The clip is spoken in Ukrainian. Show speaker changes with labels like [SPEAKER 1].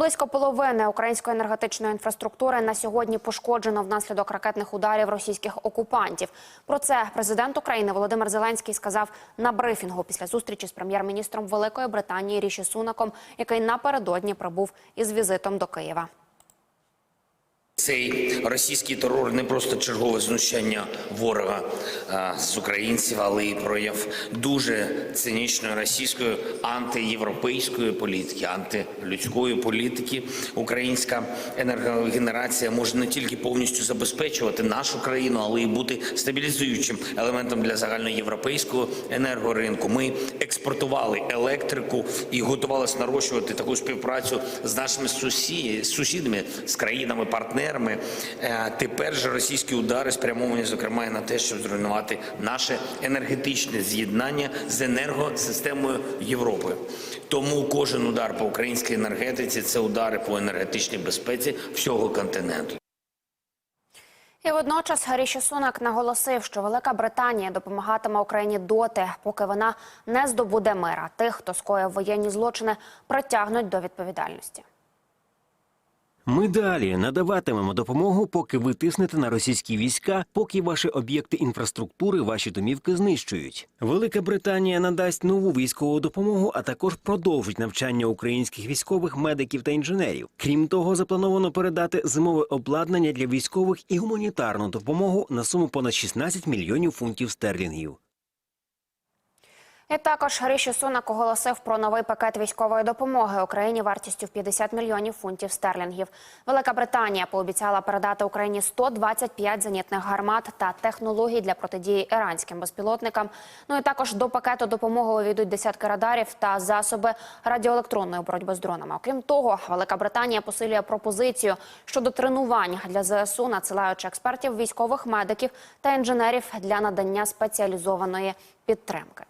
[SPEAKER 1] близько половини української енергетичної інфраструктури на сьогодні пошкоджено внаслідок ракетних ударів російських окупантів. Про це президент України Володимир Зеленський сказав на брифінгу після зустрічі з прем'єр-міністром Великої Британії Ріші Сунаком, який напередодні прибув із візитом до Києва.
[SPEAKER 2] Цей російський терор не просто чергове знущання ворога а, з українців, але й прояв дуже цинічної російської антиєвропейської політики, антилюдської політики. Українська енергогенерація може не тільки повністю забезпечувати нашу країну, але й бути стабілізуючим елементом для загальноєвропейського енергоринку. Ми експортували електрику і готувалися нарощувати таку співпрацю з нашими сусі- сусідами, з країнами-партнерами. Е, Тепер же російські удари спрямовані, зокрема, і на те, щоб зруйнувати наше енергетичне з'єднання з енергосистемою Європи. Тому кожен удар по українській енергетиці це удари по енергетичній безпеці всього континенту.
[SPEAKER 1] І водночас Ріші Сунак наголосив, що Велика Британія допомагатиме Україні доти, поки вона не здобуде мира. Тих, хто скоїв воєнні злочини, притягнуть до відповідальності.
[SPEAKER 3] Ми далі надаватимемо допомогу, поки ви тиснете на російські війська, поки ваші об'єкти інфраструктури, ваші домівки знищують. Велика Британія надасть нову військову допомогу, а також продовжить навчання українських військових, медиків та інженерів. Крім того, заплановано передати зимове обладнання для військових і гуманітарну допомогу на суму понад 16 мільйонів фунтів стерлінгів.
[SPEAKER 1] І також Ріші Сунак оголосив про новий пакет військової допомоги Україні вартістю в 50 мільйонів фунтів стерлінгів. Велика Британія пообіцяла передати Україні 125 зенітних гармат та технологій для протидії іранським безпілотникам. Ну і також до пакету допомоги увійдуть десятки радарів та засоби радіоелектронної боротьби з дронами. Окрім того, Велика Британія посилює пропозицію щодо тренувань для ЗСУ, надсилаючи експертів, військових медиків та інженерів для надання спеціалізованої підтримки.